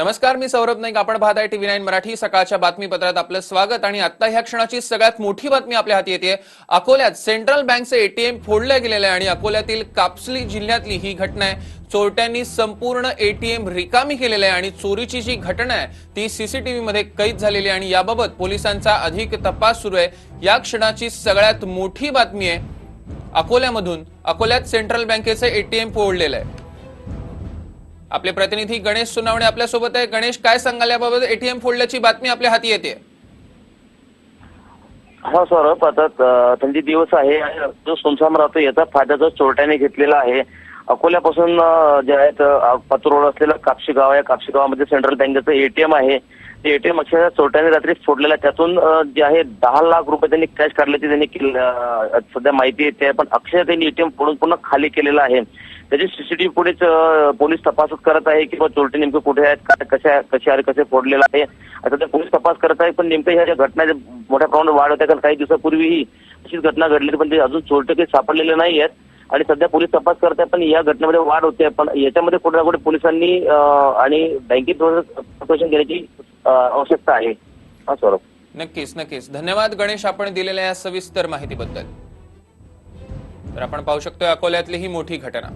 नमस्कार मी सौरभ नाईक. आपण पाहत आहे टीव्ही नाईन मराठी. सकाळच्या बातमीपत्रात आपलं स्वागत आणि आता ह्या क्षणाची सगळ्यात मोठी बातमी आपल्या हाती येते. अकोल्यात सेंट्रल बँकचे एटीएम फोडले गेलेले आहे आणि अकोल्यातील कापसली जिल्ह्यातली ही घटना आहे. चोरट्यांनी संपूर्ण एटीएम रिकामी केलेलं आहे आणि चोरीची जी घटना आहे ती सीसीटीव्ही मध्ये कैद झालेली आहे आणि याबाबत पोलिसांचा अधिक तपास सुरू आहे. या क्षणाची सगळ्यात मोठी बातमी आहे. अकोल्यामधून अकोल्यात सेंट्रल बँकेचे एटीएम फोडलेलं आहे. आपले प्रतिनिधी गणेश सुनावणे आपल्यासोबत आहे. गणेश काय सांगाल याबाबत? एटीएम फोडल्याची बातमी आपल्या हाती येते. हो, हा सौरभ आता थंडी दिवस आहे जो सुनसाम राहतो याचा फायदा जो चोरट्याने घेतलेला आहे. अकोल्यापासून जे आहेत अ, रोड असलेलं कापशी गाव आहे. कापशी गावामध्ये सेंट्रल बँकेचं एटीएम आहे. ते एटीएम अक्षरशः चोरट्याने रात्री फोडलेलं आहे. त्यातून जे आहे दहा लाख रुपये त्यांनी कॅश काढल्याची त्यांनी सध्या माहिती येते पण अक्षरशः त्यांनी एटीएम फोडून पुन्हा खाली केलेलं आहे. त्याची सीसीटीव्ही फुटेज पोलीस तपासच करत आहे किंवा चोरटे नेमके कुठे आहेत काय कशा कशा आहे कसे फोडलेलं आहे. आता ते पोलीस तपास करत आहे पण नेमक्या ह्या ज्या घटना मोठ्या प्रमाणात वाढ होत्या कारण काही दिवसापूर्वीही अशीच घटना घडली पण ते अजून चोरटे काही सापडलेले नाही आहेत. आणि सध्या पोलीस तपास करत आहे पण या घटनेमध्ये वाढ होते पण याच्यामध्ये कुठे ना कुठे पोलिसांनी आणि बँकेत प्रिकॉशन घेण्याची आवश्यकता आहे. हा स्वरूप नक्कीच नक्कीच. धन्यवाद गणेश आपण दिलेल्या या सविस्तर माहितीबद्दल. तर आपण पाहू शकतोय अकोल्यातली ही मोठी घटना.